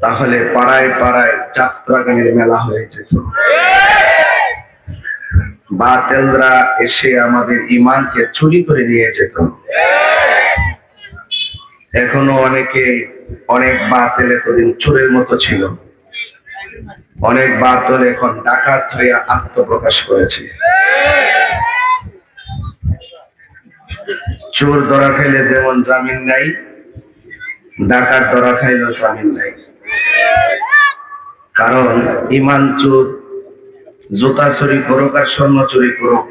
তাহলে পাড়ায় পাড়ায় যাত্রা গানের মেলা হয়ে যেত। বাতেলরা এসে আমাদের ইমানকে চুরি করে নিয়ে যেত। এখনও অনেকে অনেক বাতেল এতদিন চোরের মতো ছিল। অনেক বাতল এখন ডাকাত হয়ে আত্মপ্রকাশ করেছে। চোর ধরা খেলে যেমন জামিন নাই ডাকাত ধরা খাইলেও জামিন নাই কারণ ইমান চোর, জুতা চুরি করুক আর স্বর্ণ চুরি করুক,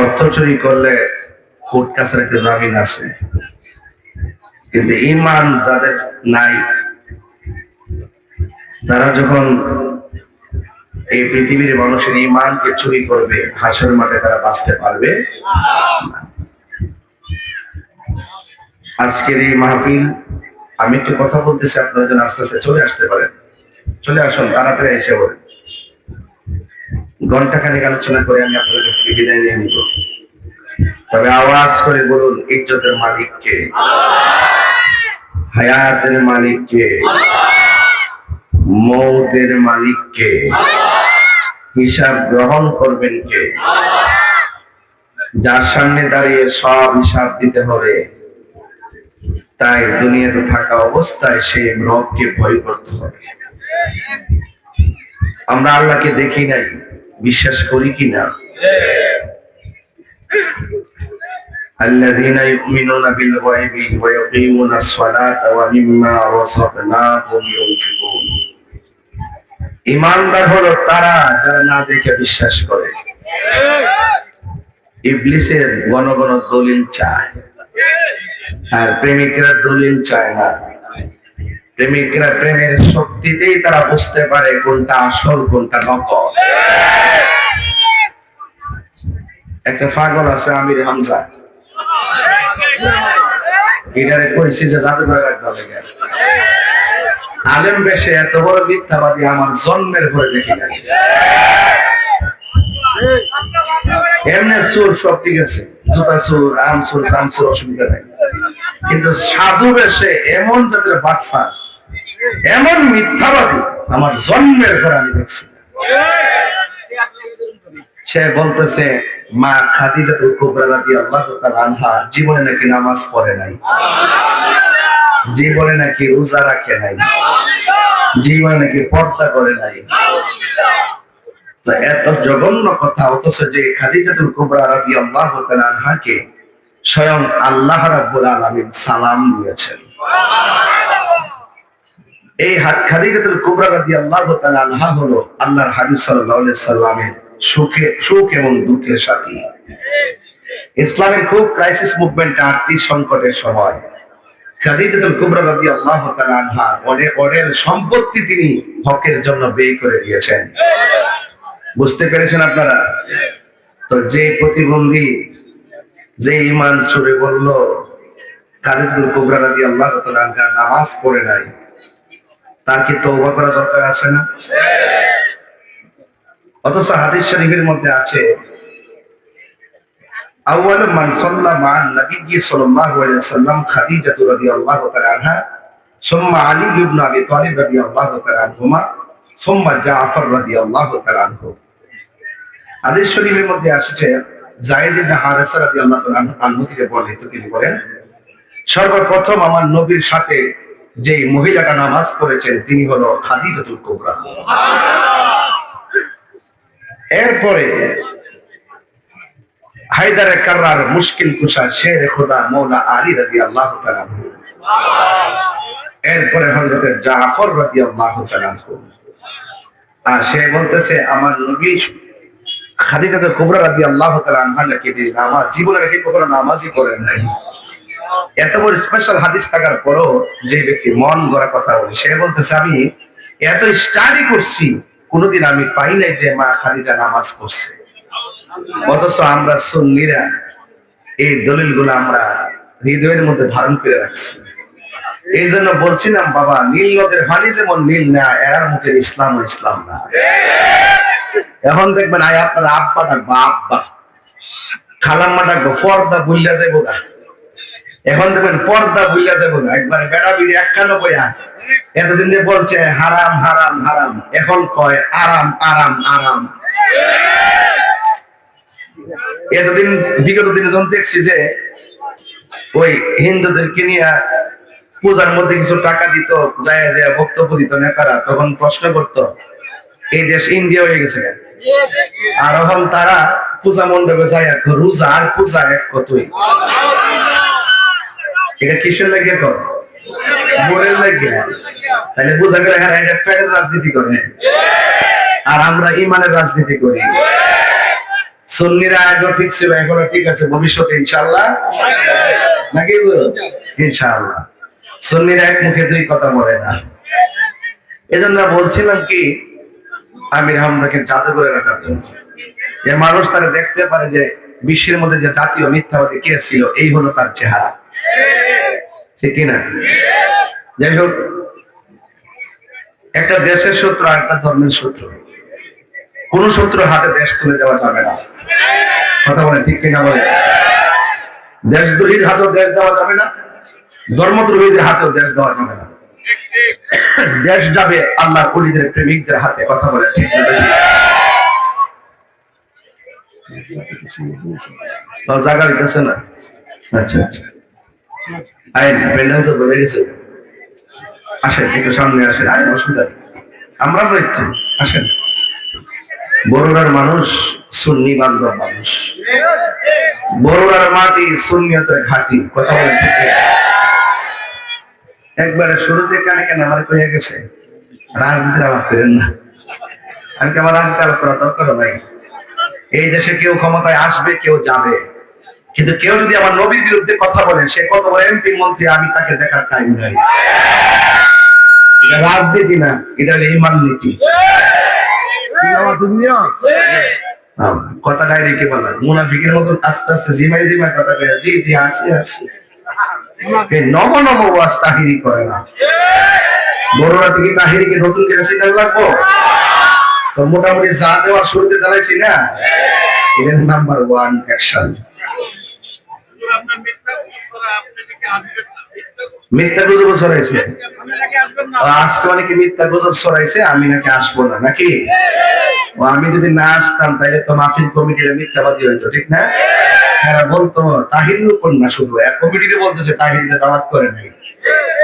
অর্থ চুরি করলে কোর্ট কাছারিতে জামিন আছে কিন্তু ইমান যাদের নাই, তারা যখন এই পৃথিবীর মানুষের ইমানকে চুরি করবে হাসের মাঠে তারা বাঁচতে পারবে না। আজকের এই মাহফিল, আমি একটু কথা বলতেছি, আপনারা যেন আস্তে আস্তে চলে আসতে পারেন। চলে আসুন, তাড়াতাড়ি এসে বলেন ঘণ্টা খানিক আলোচনা করে আমি আপনাদের কাছ থেকে বিদায় নিয়ে নিব। তবে আওয়াজ করে বলুন, ইজ্জতের মালিককে হায়াতের মালিককে মৌতের মালিককে হিসাব গ্রহণ করবেন কে? যার সামনে দাঁড়িয়ে সব হিসাব দিতে হবে। তাই দুনিয়াতে থাকা অবস্থায় সেই রবকে ভয় করতে হবে আমরা আল্লাহকে দেখি নাই, বিশ্বাস করি কি না? الذين يؤمنون بالغيب ويقيمون الصلاة ومما رزقناهم ينفقون ইমানদার হলো তারা যারা না দেখে বিশ্বাস করে। ইবলিসের ঘন ঘন দলিল চায়। আর প্রেমিকরা দলিল চায় না। প্রেমিকরা প্রেমের শক্তিতেই তারা বুঝতে পারে কোনটা আসল, কোনটা নকল। একটা পাগল আছে, আমির হামজা। কইছি যে আলেম বেশে এত বড় মিথ্যাবাদী আমার জন্মের পরে দেখি নাই এমনি সুর সব ঠিক আছে। জুতা সুর আম সুর জাম সুর অসুবিধা নাই। কিন্তু সাধু বেশে এমন তাদের বাটফা এমন মিথ্যাবাদী, আমার জন্মের পরে আমি দেখছি। সে বলতেছে, মা খাদিজাতুল কুবরা রাদিয়াল্লাহু তাআলা আনহা, জীবনে নাকি নামাজ পড়ে নাই। জীবনে নাকি রোজা রাখে নাই। জীবনে নাকি পর্দা করে নাই। এত জঘন্য কথা, অথচ যে খাদিজাতুল কুবরা রাদিয়াল্লাহু তাআলা আনহাকে স্বয়ং আল্লাহ রাব্বুল আলামিন সালাম দিয়েছেন। এই খাদিজাতুল কুবরা রাদিয়াল্লাহু তাআলা আনহা হলো আল্লাহর হাবিব সাল্লাল্লাহু আলাইহি সাল্লামের সুখে সুখ এবং দুঃখের সাথী। ইসলামের খুব ক্রাইসিস মুভমেন্ট আর্থিক সংকটের সময় খাদিজাতুল কুবরা রাদিয়াল্লাহু তাআলা আনহা অনেক অনেক সম্পত্তি তিনি হকের জন্য ব্যয় করে দিয়েছেন। বুঝতে পেরেছেন আপনারা? তো যে প্রতিবন্ধী যে ইমান চুরে বলল খাদিজাতুল কুবরা তাআলা আনহা নামাজ পড়ে নাই, তার কি তওবা করা দরকার আছে না? অথচ হাদিস শরীফের মধ্যে আছে, আউয়াল মান সাল্লা মান সাল্লাল্লাহু আলাইহি ওয়াসাল্লাম খাদিজা রাদিয়াল্লাহু তাআলা আনহা, সুম্মা আলী ইবনে আবি তালিব রাদিয়াল্লাহু তাআলা সুম্মা জাফর রাদিয়াল্লাহু তাআলা হাদিস শরীফের মধ্যে আসছে ইবনে হারেসা রাদিয়াল্লাহু আনহু থেকে বর্ণিত তিনি বলেন, সর্বপ্রথম আমার নবীর সাথে যে মহিলাটা নামাজ পড়েছেন, তিনি হলো খাদিজাতুল কুবরা। এরপরে হায়দারে কার্রার মুশকিল কুশা শের খোদা মৌলা আলী রাদি আল্লাহ এরপরে হজরতের জাফর রাদি আল্লাহ আর সে বলতেছে, আমার নবী খাদিজাতুল কুবরা রাদি আল্লাহ আনহাকে তিনি নামাজ জীবনে রেখে কখনো নামাজই করেন নাই। এত বড় স্পেশাল হাদিস থাকার পরও যে ব্যক্তি মন গড়া কথা বলে, সে বলতেছে, আমি এত স্টাডি করছি, কোনোদিন আমি পাই নাই যে মা খাদিজা নামাজ পড়ছে। অথচ আমরা সুন্নিরা, এই দলিলগুলো আমরা হৃদয়ের মধ্যে ধারণ করে রাখছি। এই জন্য বলছিলাম, বাবা, নীল নদের পানি যেমন নীল না এর মুখের ইসলাম ইসলাম না। এখন দেখবেন, আয় আপনার আব্বা ডাকবো আব্বা খালাম্মা ডাকবো পর্দা বুল্লা যাইবো গা। এখন দেখবেন, পর্দা বুল্লা যাইবো গা। একবারে বেড়া বিড়ি একখানো বইয়া এতদিন দিয়ে বলছে, হারাম হারাম হারাম। এখন কয়, আরাম আরাম আরাম। এতদিন, বিগত দিনে যখন দেখছি যে ওই হিন্দুদেরকে নিয়ে পূজার মধ্যে কিছু টাকা দিত, যায় যায় বক্তব্য দিত নেতারা, তখন প্রশ্ন করত, এই দেশ ইন্ডিয়া হয়ে গেছে আর এখন তারা পূজা মণ্ডপে যায় এক রোজা আর পূজা এক কতই? এটা কিসের লাগে কর বোরের লাগে। তাহলে বোঝা গেল হ্যাঁ এটা ফেডারেল রাজনীতি করে। আর আমরা ইমানের রাজনীতি করি। সুন্নিরা আগেও ঠিক ছিল, এখনও ঠিক আছে, ভবিষ্যতে ইনশাল্লাহ নাকি গো? ইনশাআল্লাহ এক মুখে দুই কথা বলে না। এজন্য বলছিলাম কি, আমির হামজাকে জাদুঘরে রাখার জন্য। যে মানুষ তারা দেখতে পারে যে বিশ্বের মধ্যে যে জাতীয় মিথ্যাবাদী কে ছিল, এই হলো তার চেহারা। ঠিক কিনা? যাই হোক, একটা দেশের সূত্র আর একটা ধর্মের সূত্র কোন সূত্র হাতে দেশ তুলে দেওয়া যাবে না। কথা বলে ঠিক কিনা বলে দেশদ্রোহীর হাতেও দেশ দেওয়া যাবে না। ধর্মদ্রোহীদের হাতেও দেশ দেওয়া যাবে না। দেশ যাবে আল্লাহর অলিদের প্রেমিকদের হাতে, কথা বলে। জায়গা না? আচ্ছা আচ্ছা। আইন প্যান্ডেল তো, বলে গেছে। আসেন, একটু সামনে আসেন। আইন অসুবিধা আমরা রয়েছে আসেন। মানুষ সুন্নি বান্ধব মানুষ। বড়রার মাটি সুন্নিয়তের ঘাটি, কথা বলে? একবারে শুরুতে কানে কেন আমার কয়ে গেছে। রাজনীতির আলাপ করেন না। আমি কি আমার রাজনীতি আলাপ করা দরকার ভাই এই দেশে কেউ ক্ষমতায় আসবে, কেউ যাবে। কিন্তু কেউ যদি আমার নবীর বিরুদ্ধে কথা বলে, সে কত বড় এমপি মন্ত্রী, আমি তাকে দেখার টাইম নাই। রাজনীতি না, এটা হলো ইমান নীতি। কথা ডাইরেক্ট বলা মুনাফিকের মতন আস্তে আস্তে জিমাই জিমাই কথা জি জি, আসি আসি। নব নব ওয়াজ তাহিরি করে না। বড়রা থেকে তাহিরিকে নতুন করে সিগন্যাল লাগবো? তো মোটামুটি যা দেওয়ার শুরুতে দাঁড়াইছি না? এদের নাম্বার ওয়ান অ্যাকশন মিথ্যা গুজব ছড়াইছে? আজকে অনেকে মিথ্যা গুজব ছড়াইছে আমি নাকি আসব না নাকি? ও আমি যদি না আসতাম তাহলে তো মাহফিল কমিটির মিথ্যাবাদী হইতো ঠিক না? এরা বলতো তাহিরের উপর না শুধু এক বলতো যে দাওয়াত করে নাই।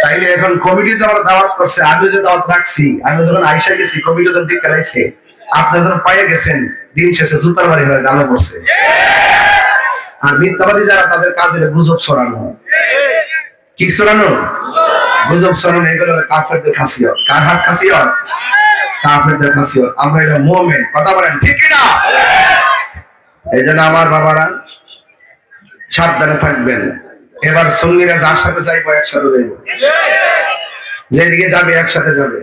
তাইলে এখন কমিটি যে আমার দাওয়াত করছে আমিও যে দাওয়াত রাখছি আমি যখন আইসা গেছি কমিটি যখন দিক খেলাইছে আপনারা যখন পাইয়ে গেছেন দিন শেষে জুতার বাড়ি হয়ে গালো পড়ছে। আর মিথ্যাবাদী যারা তাদের কাজ গুজব ছড়ানো। কি গুজব এগুলো কাফেরদের কার হাত কাফেরদের আমরা এটা কথা বলেন, ঠিক না এই জন্য আমার বাবারা সাবধানে থাকবেন। এবার সঙ্গীরা যার সাথে যাইবো, একসাথে যেদিকে যাবে, একসাথে যাবে।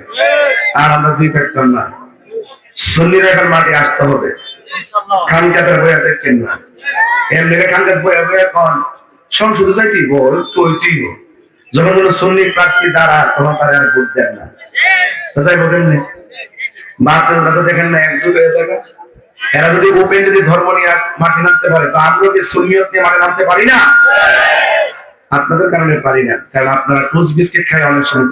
আর আমরা দুই থাকতাম না। সন্নিরা এবার মাঠে আসতে হবে। খানকাতের বইয়া দেখেন না। এমনি খানকাত বইয়া বইয়া কন, সংসদে যাইতেই বল কইতেই বল। যখন কোনো সন্নি প্রার্থী দ্বারা তখন তারা আর ভোট দেন না। বাচ্চারা তো দেখেন না হয়ে যাবে। এরা যদি ওপেন যদি ধর্ম নিয়ে মাঠে নামতে পারে, তো আমরা সুন্নিয়ত নিয়ে মাঠে নামতে পারি না? আপনাদের কারণে পারি না, কারণ আপনারা বিস্কিট খাই অনেক সময়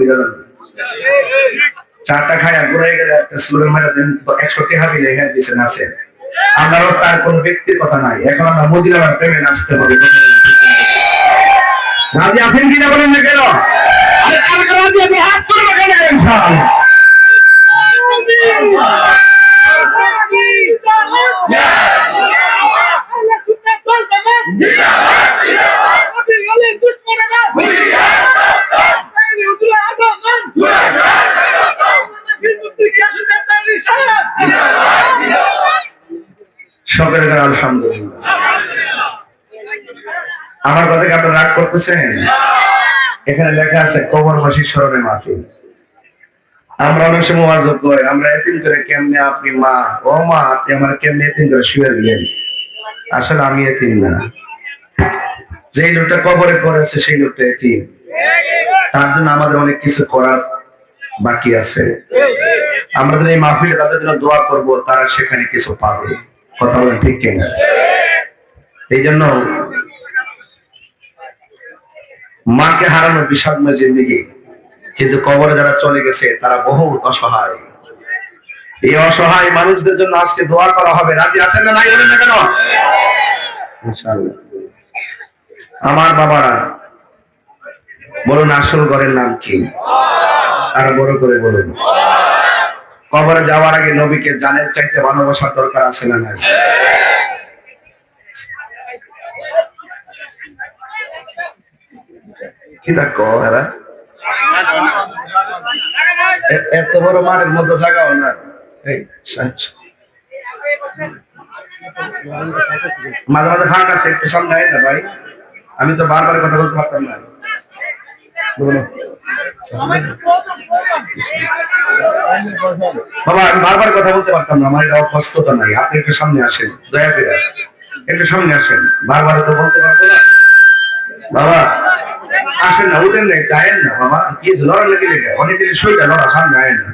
খায় ঘুরাই গেলে একটা স্লোগান মারা দেন, তো একশো টাকা দিলে এখানে পিছনে আছে। আল্লাহর রাস্তায় আর কোনো ব্যক্তির কথা নাই। এখন আমরা মদিনার প্রেমে নাচতে হবে। রাজি আছেন কিনা বলেন না কেন? রাজি আছি হাত তুলবে কেন ইনশাআল্লাহ? সকলের আলহামদুলিল্লাহ। আমার কথা কি আপনারা রাগ করতেছেন? এখানে লেখা আছে, কবর মাসির স্মরণে মাহফিল। আমরা অনেক সময় করি, আমরা এতিম করে কেমনে আপনি মা? ও মা, আপনি আমার কেমনে এতিম করে শুয়ে দিলেন? আসলে আমি এতিম না। যেই লোকটা কবরে পড়েছে, সেই লোকটা এতিম। তার জন্য আমাদের অনেক কিছু করার বাকি আছে। আমরা এই মাহফিলে তাদের জন্য দোয়া করব, তারা সেখানে কিছু পাবে। কথা বলেন ঠিক কিনা? এই জন্য মাকে হারানো বিষাদময় জিন্দিগি। কিন্তু কবরে যারা চলে গেছে, তারা বহু অসহায়। এই অসহায় মানুষদের জন্য আজকে দোয়া করা হবে। রাজি আছেন না নাই বলেন কেন? আমার বাবারা, বলুন আসল ঘরের নাম কি? আর বড় করে বলুন। কবরে যাওয়ার আগে নবীকে জানের চাইতে ভালোবাসার দরকার আছে না নাই? এত বড় মাঠের মধ্যে না। এই। মাঝে মাঝে ফাঁক আছে, একটু সামনে আয় না ভাই। আমি তো বারবার কথা বলতে পারতাম না। বাবা, আমি বারবার কথা বলতে পারতাম না, আমার এটা অভ্যস্ততা নাই। আপনি একটু সামনে আসেন, দয়া করে। একটু সামনে আসেন। বারবার তো বলতে পারব না। বাবা। আসেন না, উঠেন না আয়েন না বাবা কি লড়া লেগে লেগে অনেকের শরীরটা লড়া সামনে আয় না।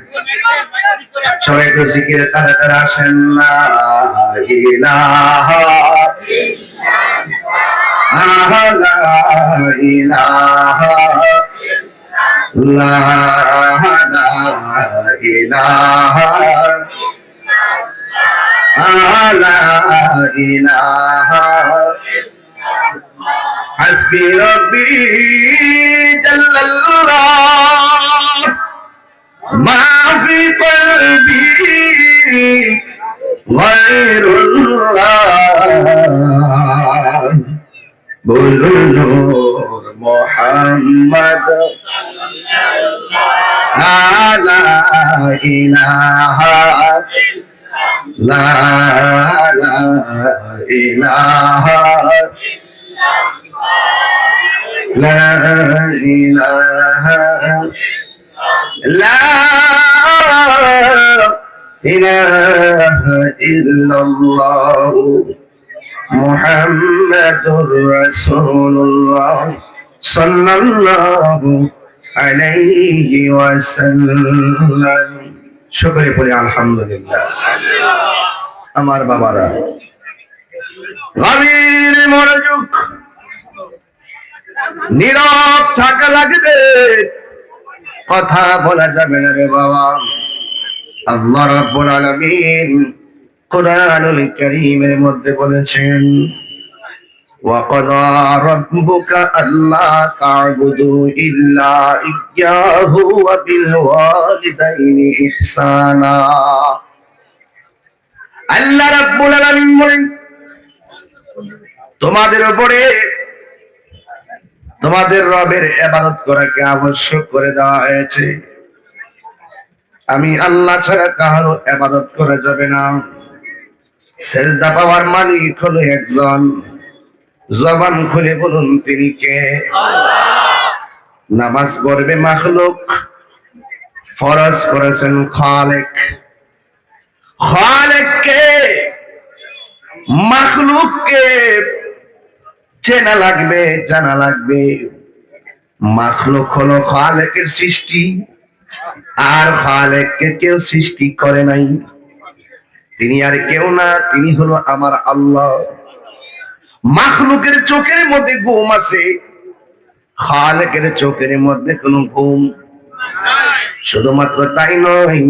সবাই একটু জিকিরে, তারা তারা আসেন না, ইলাহা ইলাহা লা ইলাহা লা ইলাহা হাসবি রব্বি জাল্লাল্লাহ। মাফি কলবি গায়রুল্লাহ। বলুন নূর মুহাম্মদ। লা ইলাহা লা لا لا إله لا إله لا إله إلا الله محمد رسول الله صلى الله عليه وسلم শুকরে পড়ি আলহামদুলিল্লাহ আমার বাবারা গভীর মনোযোগ নীরব থাকা লাগবে কথা বলা যাবে না রে বাবা আল্লাহ রাব্বুল আলামিন কোরআনুল কারীমের মধ্যে বলেছেন وقضى ربك ألا تعبدوا إلا إياه وبالوالدين إحسانا আল্লাহ রাব্বুল আলামিন বলেন তোমাদের উপরে তোমাদের রবের এবাদত করাকে আবশ্যক করে দেওয়া হয়েছে। আমি আল্লাহ ছাড়া কারও এবাদত করা যাবে না। সেজদা পাওয়ার মালিক হলো একজন। জবান খুলে বলুন, তিনি কে? নামাজ পড়বে মাখলুক। ফরজ করেছেন খালেক। খালেক কে? মাখলুক কে? চেনা লাগবে, জানা লাগবে। মাখলুক হলো খালেকের সৃষ্টি, আর খালেককে কেউ সৃষ্টি করে নাই। তিনি আর কেউ না, তিনি হলো আমার আল্লাহ। মাখলুকের চোখের মধ্যে ঘুম আছে, খালেকের চোখের মধ্যে কোনো ঘুম শুধুমাত্র তাই নয়,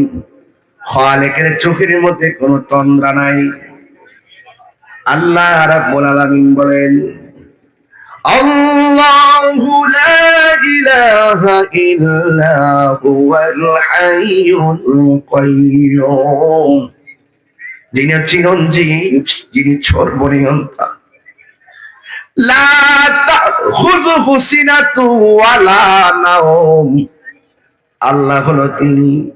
খালেকের চোখের মধ্যে কোনো তন্দ্রা নাই। আল্লাহ রাব্বুল আলামিন বলেন আল্লাহু লা ইলাহা ইল্লা হুয়াল হাইয়ুল কাইয়্যুম যিনি চিরঞ্জীব, যিনি সর্বনিয়ন্তা। লা তাখুযুহু সিনাতু ওয়ালা নাওম। আল্লাহ হলো তিনি,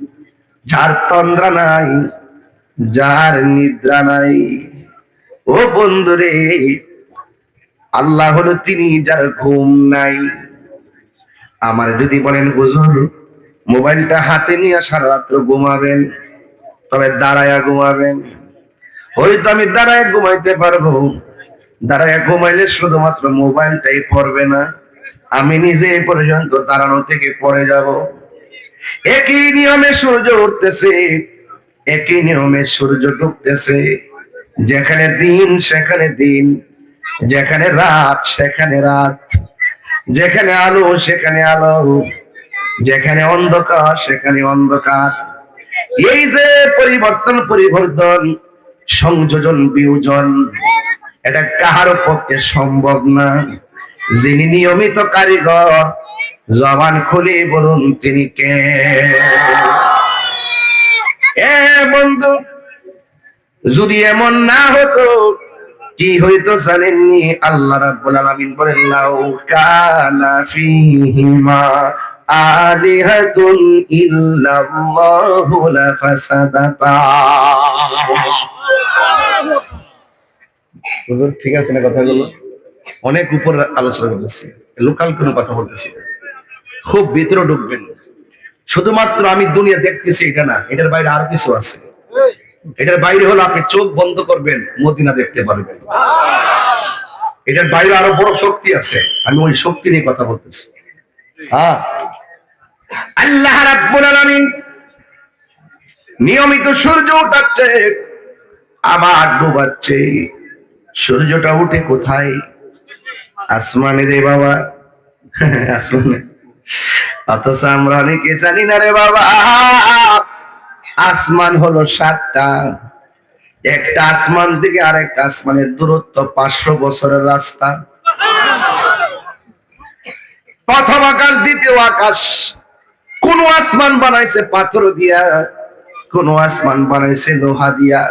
যার তন্দ্রা নাই, যার নিদ্রা নাই। ও বন্ধুরে আল্লাহ হলো তিনি যার ঘুম নাই। আমার যদি বলেন, হুজুর, মোবাইলটা হাতে নিয়ে সারা রাত্র ঘুমাবেন, তবে দাঁড়ায়া ঘুমাবেন। হয়তো আমি দাঁড়ায় ঘুমাইতে পারব। দাঁড়ায় ঘুমাইলে শুধুমাত্র মোবাইলটাই পড়বে না। আমি নিজে এ পর্যন্ত দাঁড়ানো থেকে পড়ে যাব। একই নিয়মে সূর্য উঠতেছে, একই নিয়মে সূর্য ডুবতেছে। যেখানে দিন, সেখানে দিন। যেখানে রাত, সেখানে রাত। যেখানে আলো, সেখানে আলো। যেখানে অন্ধকার, সেখানে অন্ধকার। এই যে পরিবর্তন পরিবর্তন, সংযোজন, বিয়োজন, এটা কাহার পক্ষে সম্ভব না। যিনি নিয়মিত কারিগর, জবান খুলে বলুন, তিনি কে? এ বন্ধু, যদি এমন না হতো কি হইতো জানেননি? আল্লাহ রাব্বুল আলামিন বলেন, লাউ কানা ফীহিমা আলিহাতুন ইল্লাল্লাহু লাফাসাদাতা। হুজুর, ঠিক আছে না কথাগুলো? অনেক উপর আলোচনা করতেছি, লোকাল কোনো কথা বলতেছি খুব ভিতরে ঢুকবেন। শুধুমাত্র আমি দুনিয়া দেখতেছি এটা না, এটার বাইরে আর কিছু আছে। এটার বাইরে হলো আপনি চোখ বন্ধ করবেন, মদিনা দেখতে পারবেন। এটার বাইরে আরও বড় শক্তি আছে। আমি ওই শক্তি নিয়ে কথা বলতেছি। হ্যাঁ। আল্লাহ নিয়মিত সূর্য উঠাচ্ছে, আবার ডুবাচ্ছে। সূর্যটা উঠে কোথায়? আসমানে রে বাবা। আসমানে। অথচ আমরা অনেকে জানি না রে বাবা। আসমান হলো সাতটা। একটা আসমান থেকে আরেকটা আসমানের দূরত্ব পাঁচশো বছরের রাস্তা। প্রথম আকাশ, দ্বিতীয় আকাশ। কোন আসমান বানাইছে পাথর দিয়া, কোন আসমান বানাইছে লোহা দিয়া,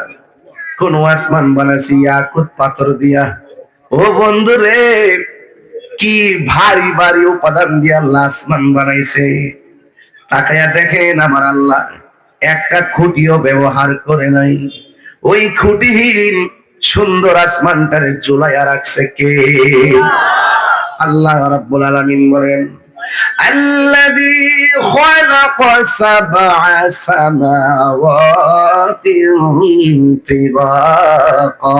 কোন আসমান বানাইছে ইয়াকুত পাথর দিয়া। ও বন্ধু রে কি ভারী ভারী উপাদান দিয়া আল্লাহ আসমান বানাইছে। তাকায়া দেখেন আমার আল্লাহ। একটা খুঁটিও ব্যবহার করে নাই ওই খুঁটিহীন সুন্দর আসমানটারে জুলাইয়া রাখছে কে আল্লাহ রাব্বুল আলামিন বলেন الذي خلق سبع سماوات طباقا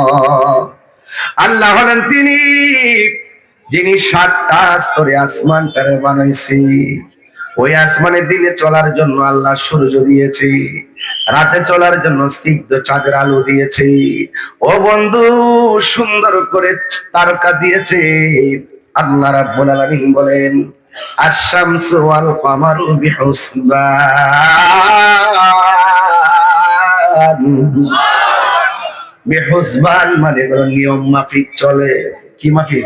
আল্লাহ হলেন তিনি যিনি সাতটা স্তরে আসমানটারে বানাইছে ওই আসমানের দিনে চলার জন্য আল্লাহ সূর্য দিয়েছে। রাতে চলার জন্য স্নিগ্ধ চাঁদের আলো দিয়েছে। ও বন্ধু, সুন্দর করে তারকা দিয়েছে। আল্লাহ রাব্বুল আলামিন বলেন মানে নিয়ম মাফিক চলে। কি মাফিক?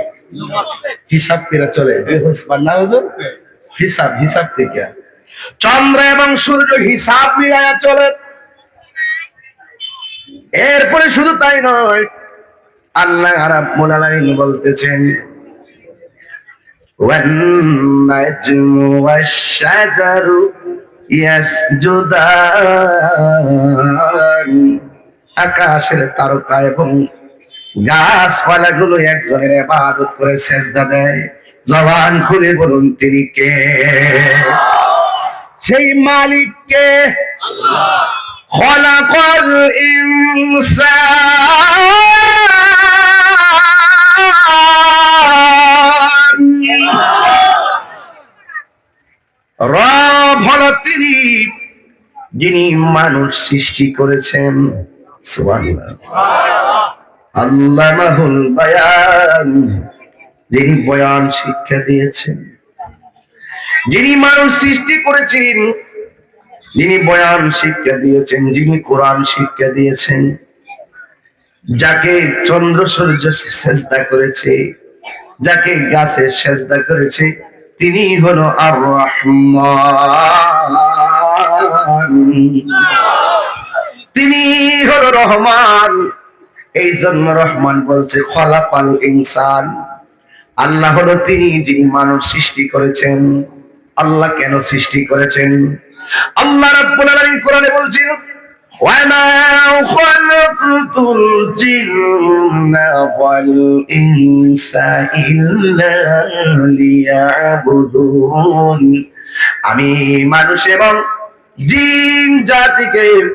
হিসাব করে চলে। বেহসবান না হুজুর? হিসাব হিসাব থেকে চন্দ্র এবং সূর্য হিসাব মিলায়া চলে এরপরে শুধু তাই নয় আল্লাহ রাব্বুল আলামিন বলতেছেন والنجم والشجر يسجدان আকাশের তারকা এবং গাছপালা গুলো একজনের ইবাদত করে সেজদা দেয় জবান খুলে বলুন তিনি কে? সেই মালিককে খলাকল ইনসান। রব হলো তিনি, যিনি মানুষ সৃষ্টি করেছেন। আল্লামাহুল বায়ান। যিনি বয়ান শিক্ষা দিয়েছেন, যিনি মানুষ সৃষ্টি করেছেন, যিনি বয়ান শিক্ষা দিয়েছেন, যিনি কোরআন শিক্ষা দিয়েছেন, যাকে চন্দ্র সূর্য সেজদা করেছে, যাকে গাছে সেজদা করেছে, তিনি হলো আর রহমান তিনি হলো রহমান। এই জন্য রহমান বলছে খলাপাল ইনসান। আল্লাহ হলো তিনি যিনি মানুষ সৃষ্টি করেছেন। আল্লাহ কেন সৃষ্টি করেছেন? আল্লাহ রাব্বুল কোরআনে বলছেন আমি মানুষ এবং জিন জাতিকে